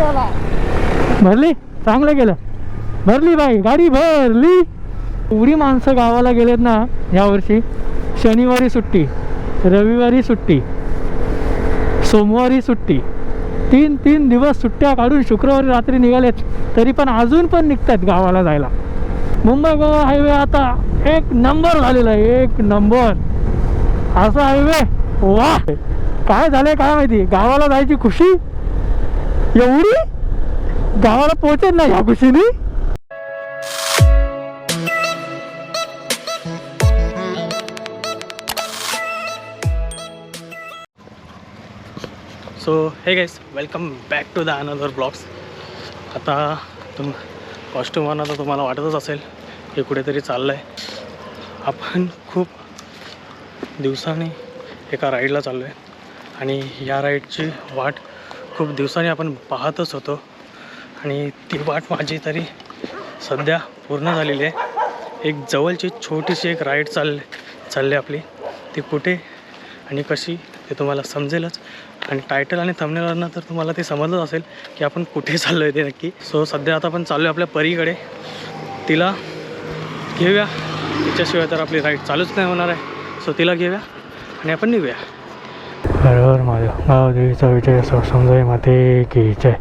भरली? चांगलं गेलं भरली बाई गाडी भरली. एवढी माणसं गावाला गेलेत ना यावर्षी शनिवारी सुट्टी रविवारी सुट्टी सोमवारी सुट्टी. तीन तीन दिवस सुट्ट्या काढून शुक्रवारी रात्री निघालेत तरी पण अजून पण निघतात गावाला जायला. मुंबई गोवा हायवे आता एक नंबर झालेला आहे एक नंबर. असा हायवे वा काय झालंय काय माहिती? गावाला जायची खुशी? एवढी? गावाला पोहोचेल ना ह्या खुशीने so hey guys welcome back to the another blogs आता तुम कॉस्ट्युमानं तर तुम्हाला वाटतच असेल हे कुठेतरी चाललं आहे आपण खूप दिवसाने एका राईडला चाललो आहे आणि या राईडची वाट खूप दिवसांनी आपण पाहतच होतो. आणि ती वाट माझी तरी सध्या पूर्ण झालेली आहे. एक जवळची छोटीशी एक राईड चाल चालली आपली. ती कुठे आणि कशी ते तुम्हाला समजेलच. आणि टायटल आणि थंबनेलवरनं तर तुम्हाला ते समजलंच असेल की आपण कुठे चाललो आहे ते नक्की. सो सध्या आता आपण चाललो आहे आपल्या परीकडे. तिला घेऊया. तिच्याशिवाय तर आपली राईड चालूच नाही होणार आहे. सो तिला घेऊया आणि आपण निघूया. हर माझ्या गावदेवीचा विजय असो समजाय माते की जय.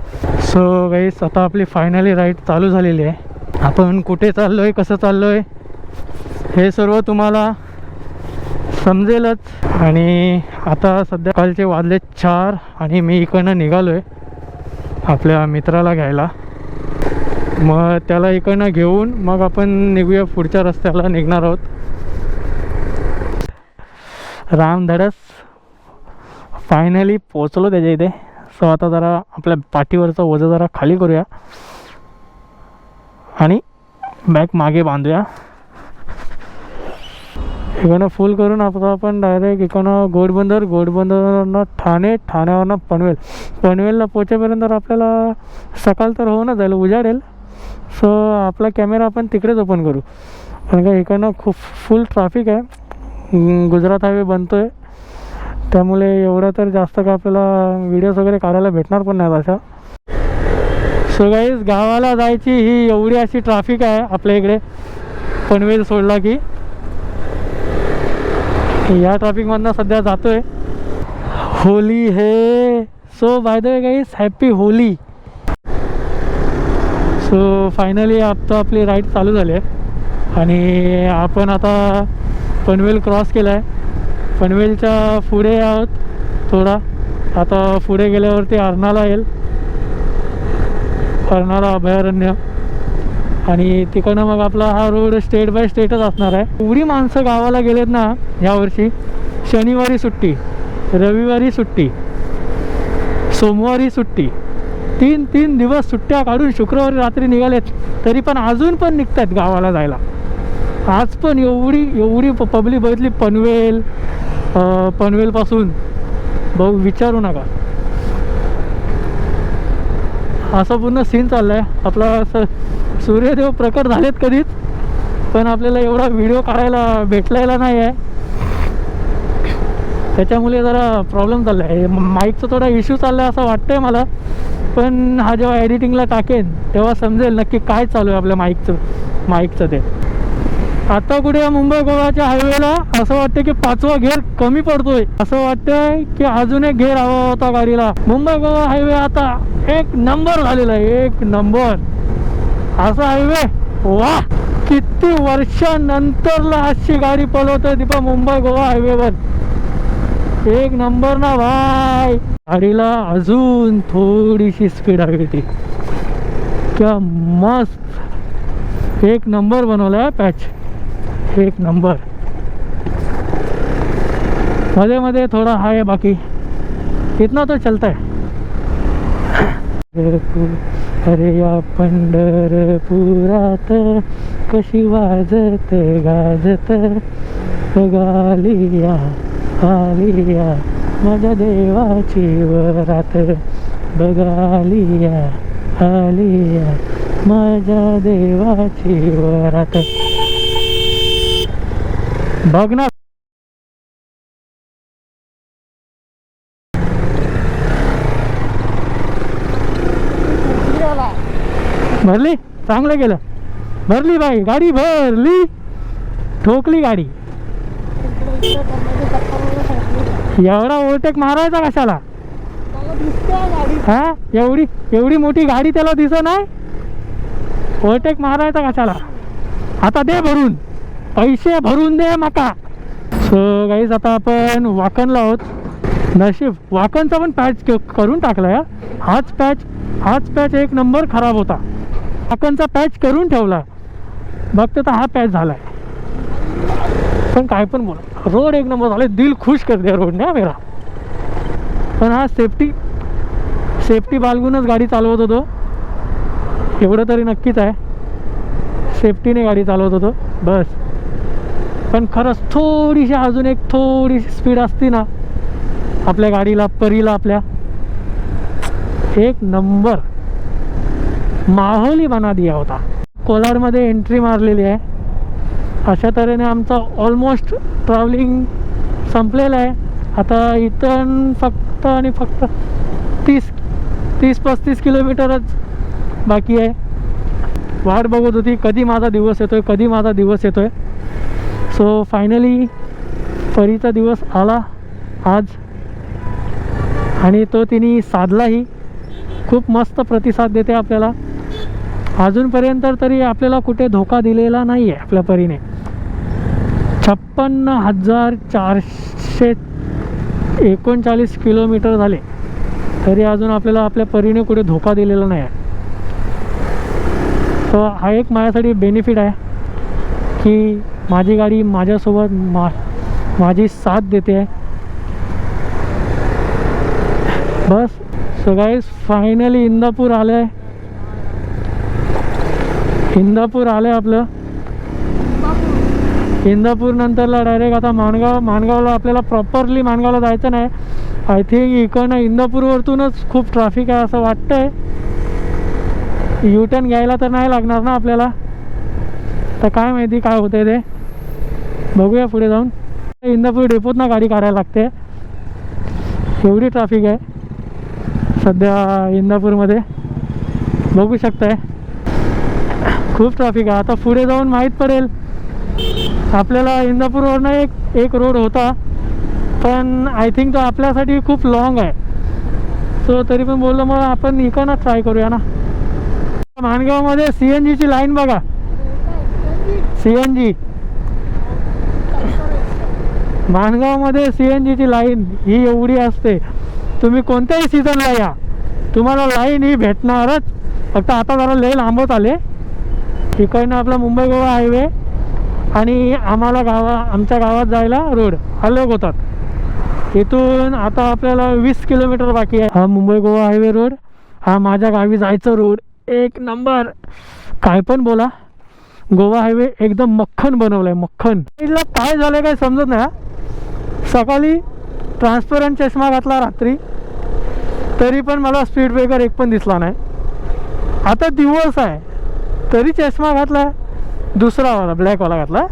सो गाईस आता आपली फायनली राईड चालू झालेली आहे. आपण कुठे चाललो आहे कसं चाललो आहे हे सर्व तुम्हाला समजेलच. आणि आता सध्या कालचे वाजले चार आणि मी इकडनं निघालो आहे आपल्या मित्राला घ्यायला. मग त्याला इकडनं घेऊन मग आपण निघूया पुढच्या रस्त्याला निघणार आहोत. रामधडस फायनली पोचलो त्याच्या इथे. सो आता जरा आपल्या पाठीवरचं ओझं जरा खाली करूया. आणि बॅग मागे बांधूया. इकडनं फुल करून आता आपण डायरेक्ट इकडनं गोडबंदर गोडबंदरवरनं ठाणे ठाण्यावरनं पनवेल. पनवेलला पोचेपर्यंत तर आपल्याला सकाळ तर होऊनच जाईल उजाडेल सो आपला कॅमेरा आपण तिकडेच ओपन करू. कारण का इकडनं खूप फुल ट्रॅफिक आहे. गुजरात हायवे बनतो आहे त्यामुळे एवढं तर जास्त का आपल्याला व्हिडिओज वगैरे काढायला भेटणार पण नाही अशा. सो गाईज गावाला जायची ही एवढी अशी ट्रॅफिक आहे आपल्या इकडे. पनवेल सोडला की. या ट्रॅफिकमधनं सध्या जातोय. होली हे. So by the way guys happy Holi. So finally आता आपली राईड चालू झाली आहे. आणि आपण आता पनवेल क्रॉस केला आहे पनवेलच्या पुढे आहोत. थोडा. आता पुढे गेल्यावरती अर्नाला येईल. अर्नाला अभयारण्य. आणि तिकडनं मग आपला हा रोड स्टेट बाय स्टेटच असणार आहे. एवढी माणसं गावाला गेलेत ना यावर्षी. शनिवारी सुट्टी रविवारी सुट्टी सोमवारी सुट्टी. तीन तीन दिवस सुट्ट्या काढून शुक्रवारी रात्री निघालेत. तरी पण अजून पण निघतात गावाला जायला. आज पण एवढी एवढी प पब्लिक बघितली पनवेल पनवेलपासून. भाऊ विचारू नका. असा पूर्ण सीन चालला आहे आपला असं सूर्यदेव प्रकट झालेत कधीच पण आपल्याला एवढा व्हिडिओ काढायला भेटलेला नाही आहे त्याच्यामुळे जरा प्रॉब्लेम चालला आहे माईकचा थोडा इश्यू चालला आहे असं वाटतंय मला. पण हा जेव्हा एडिटिंगला टाकेन तेव्हा समजेल नक्की काय चालू आहे आपल्या माईकचं माईकचं ते. आता कुठे या मुंबई गोव्याच्या हायवेला असं वाटतं की पाचवा घेर कमी पडतोय. असं वाटतंय की अजून एक घेर हवा होता गाडीला. मुंबई गोवा हायवे आता एक नंबर झालेला आहे. एक नंबर असा हायवे वा! किती वर्षानंतरला अशी गाडी पळवतोय ती मुंबई गोवा हायवेवर एक नंबर ना भाई गाडीला अजून थोडीशी स्पीड हवी होती. क्या मस्त. एक नंबर बनवला पॅच एक नंबर. मध्ये मध्ये थोडा हाय आहे बाकी. इतना तो चलता है. अरे या पंढरपुरात कशी वाजत गाजत गालिया आलिया माझ्या देवाची वरात बगालिया आलिया माझ्या देवाची वरात. बघ ना भरली? चांगलं केलं भरली बाई गाडी भरली. ठोकली गाडी. एवढा ओव्हरटेक मारायचा कशाला? हा? एवढी एवढी मोठी गाडी त्याला दिसत नाही? ओव्हरटेक मारायचा कशाला? आता दे भरून. पैसे भरून दे माका सो गाईज आता आपण वाकणला आहोत. नशीब वाकणचा पण पॅच करून टाकला या हाच पॅच हाच पॅच एक नंबर खराब होता. वाकणचा पॅच करून ठेवला. बघतो तर हा पॅच झालाय. पण काय पण बोला. रोड एक नंबर झाले दिल खुश कर दे रोडने ना मेरा. पण हा सेफ्टी सेफ्टी बाळगूनच गाडी चालवत होतो. एवढं तरी नक्कीच आहे. सेफ्टीने गाडी चालवत होतो. बस. पण खरंच थोडीशी अजून एक थोडीशी स्पीड असती ना आपल्या गाडीला परीला आपल्या एक नंबर माहोली बना दिया होता. कोलारमध्ये एंट्री मारलेली आहे. अशा तऱ्हेने आमचं ऑलमोस्ट ट्रॅव्हलिंग संपलेलं आहे. आता इथं फक्त आणि फक्त तीस तीस पस्तीस किलोमीटरच बाकी आहे. वाट बघत होती कधी माझा दिवस येतोय कधी माझा दिवस येतोय. सो फायनली परीचा दिवस आला आज. आणि तो तिने साधलाही. खूप मस्त प्रतिसाद देते आपल्याला. अजूनपर्यंत तरी आपल्याला कुठे धोका दिलेला नाही आहे आपल्या परीने. छप्पन्न हजार चारशे एकोणचाळीस किलोमीटर झाले. तरी अजून आपल्याला आपल्या परीने कुठे धोका दिलेला नाही आहे तर हा एक माझ्यासाठी बेनिफिट आहे की माझी गाडी माझ्यासोबत मा माझी साथ देते. आहे बस सो गाईज फायनली इंदापूर आलं. आहे इंदापूर आलं आहे आपलं. इंदापूर नंतरला डायरेक्ट आता माणगाव माणगावला आपल्याला प्रॉपरली माणगावला जायचं नाही. आय थिंक इकडनं इंदापूरवरतूनच खूप ट्रॅफिक आहे असं वाटतंय. यू टर्न घ्यायला तर नाही लागणार ना आपल्याला. तर काय माहिती काय होतंय ते. बघूया पुढे जाऊन. इंदापूर डेपोत ना गाडी काढायला लागते. एवढी ट्रॅफिक आहे. सध्या इंदापूरमध्ये. बघू शकताय. खूप ट्रॅफिक आहे. आता पुढे जाऊन माहीत पडेल. आपल्याला इंदापूरवरनं एक एक रोड होता. पण आय थिंक तो आपल्यासाठी खूप लॉंग आहे. सो तरी पण बोललो मग आपण इकडनं ट्राय करूया ना. माणगावमध्ये सी एन जीची लाईन बघा. सी एन जी माणगावमध्ये सी एन जीची लाईन ही एवढी असते तुम्ही कोणत्याही सीझनला या. तुम्हाला लाईन ही भेटणारच. फक्त आता जरा लय लांबत आले. इकडनं आपला मुंबई गोवा हायवे आणि आम्हाला गावा आमच्या गावात जायला रोड अलग होतात. इथून आता आपल्याला वीस किलोमीटर बाकी आहे. हा मुंबई गोवा हायवे रोड हा माझ्या गावी जायचं रोड एक नंबर. काय पण बोला. गोवा हायवे एकदम मक्खन बनवलं आहे मक्खन इथलं काय झालं काय समजत नाही हा. सकाळी ट्रान्सपरंट चष्मा घातला रात्री तरी पण मला स्पीड ब्रेकर एक पण दिसला नाही. आता दिवस आहे तरी चष्मा घातला दुसरावाला ब्लॅकवाला घातला.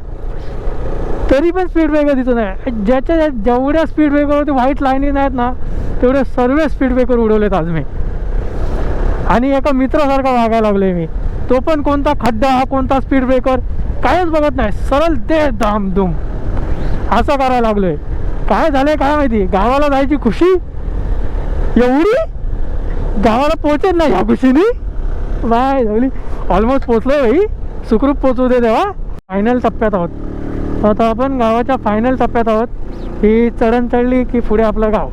तरी पण स्पीड ब्रेकर दिसत नाही. ज्याच्या ज्या- जेवढ्या स्पीड ब्रेकरवरती व्हाईट लाईनी आहेत ना तेवढे सर्व स्पीड ब्रेकर उडवलेत आज मी. आणि एका मित्रासारखा वागायला लागले मी. तो पण कोणता खड्डा हा कोणता स्पीड ब्रेकर कायच बघत नाही. सरळ दे दाम दुम असं करायला लागलोय. काय झालंय काय माहिती? गावाला जायची खुशी? एवढी? गावाला पोहोचेल नाही ह्या खुशीनी? बाय झाली. ऑलमोस्ट पोचलोय भाई. सुखरूप पोचू दे तेव्हा फायनल टप्प्यात आहोत. आता आपण गावाच्या फायनल टप्प्यात आहोत. ही चढण चढली की पुढे आपलं गाव?